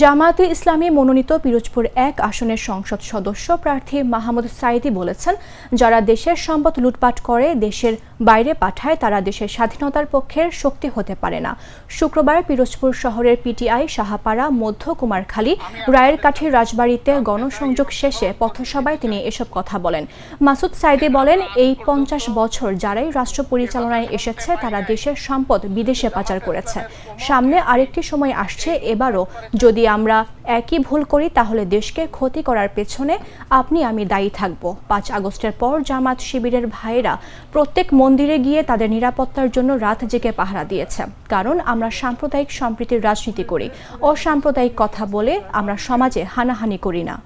জামায়াতে ইসলামী মনোনীত পিরোজপুর এক আসনের সংসদ সদস্য প্রার্থী মাহমুদ সাইদি বলেছেন, যারা দেশের সম্পদ লুটপাট করে, দেশের বাইরে পাঠায়, তারা দেশের স্বাধীনতার পক্ষের শক্তি হতে পারে না। শুক্রবার পিরোজপুর শহরের পিটিআই সাহাপাড়া, মধ্য কুমারখালী রায়ের কাঠির রাজবাড়িতে গণসংযোগ শেষে পথসভায় তিনি এসব কথা বলেন। মাসুদ সাইদি বলেন, এই পঞ্চাশ বছর যারাই রাষ্ট্র পরিচালনায় এসেছে, তারা দেশের সম্পদ বিদেশে পাচার করেছে। সামনে আরেকটি সময় আসছে, এবারও যদি আমরা একই ভুল করি, তাহলে দেশকে ক্ষতি করার পেছনে আপনি, আমি দায়ী থাকব। পাঁচ আগস্টের পর জামাত শিবিরের ভাইয়েরা প্রত্যেক মন্দিরে গিয়ে তাদের নিরাপত্তার জন্য রাত জেগে পাহারা দিয়েছে। কারণ আমরা সাম্প্রদায়িক সম্প্রীতির রাজনীতি করি। অসাম্প্রদায়িক কথা বলে আমরা সমাজে হানাহানি করি না।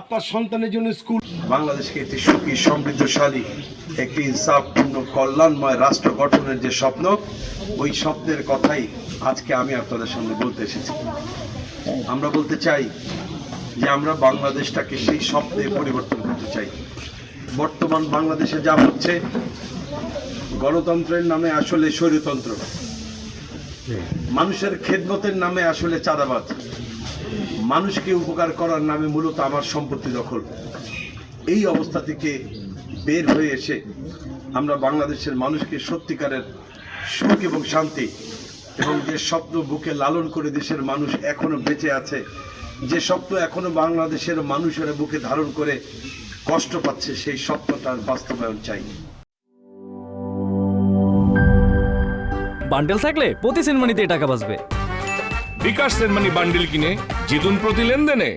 আপনার সন্তানের জন্য স্কুল। বাংলাদেশকে একটি সুখী, সমৃদ্ধশালী, একটি ইনসাফপূর্ণ, কল্যাণময় রাষ্ট্র গঠনের যে স্বপ্ন, ওই স্বপ্নের কথাই আজকে আমি আপনাদের সামনে বলতে এসেছি। আমরা বলতে চাই যে আমরা বাংলাদেশটাকে সেই স্বপ্নে পরিবর্তন করতে চাই। বর্তমান বাংলাদেশে যা হচ্ছে, গণতন্ত্রের নামে আসলে স্বৈরতন্ত্র। মানুষের খেদমতের নামে আসলে চাঁদাবাজ। মানুষকে উপকার করার নামে মূলত আমার সম্পত্তি দখল। এই অবস্থা থেকে বের হয়ে এসে আমরা বাংলাদেশের মানুষকে সত্যিকারের সুখ এবং শান্তি এবং যে স্বপ্ন বুকে লালন করে দেশের মানুষ এখনও বেঁচে আছে যে স্বপ্ন এখনও বাংলাদেশের মানুষেরা বুকে ধারণ করে কষ্ট পাচ্ছে সেই স্বপ্নটার বাস্তবায়ন চাই বান্ডেল থাকলে প্রতি সিনেমানিতে টাকা বাঁচবে। বিকাশ সেনমানি বান্ডেল কিনে জিতুন প্রতি লেনদেনে।